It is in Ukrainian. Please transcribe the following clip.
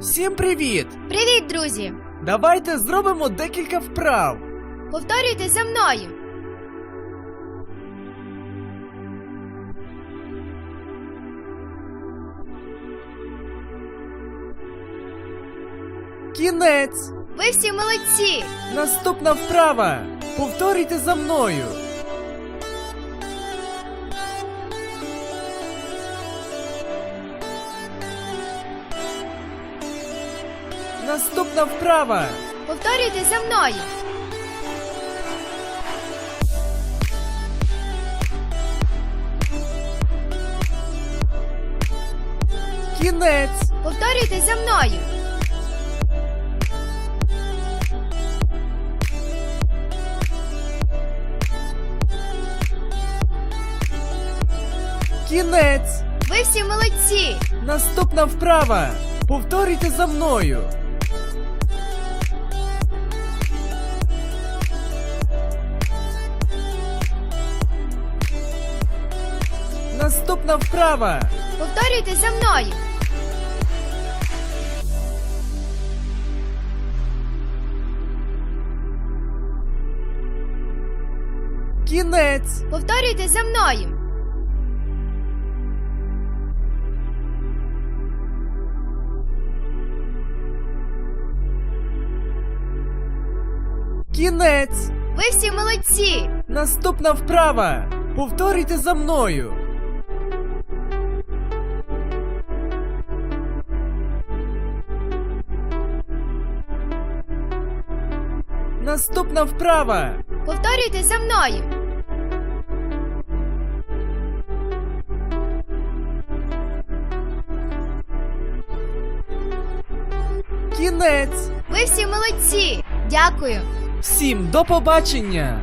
Всім привіт! Привіт, друзі! Давайте зробимо декілька вправ. Повторюйте за мною. Кінець. Ви всі молодці! Наступна вправа. Повторюйте за мною. Наступна вправа. Повторюйте за мною. Кінець. Повторюйте за мною. Кінець. Ви всі молодці! Наступна вправа. Повторюйте за мною. Наступна вправа. Повторюйте за мною. Кінець. Повторюйте за мною. Кінець. Ви всі молодці! Наступна вправа. Повторюйте за мною. Наступна вправа. Повторюйте за мною. Кінець. Ви всі молодці! Дякую! Всім до побачення!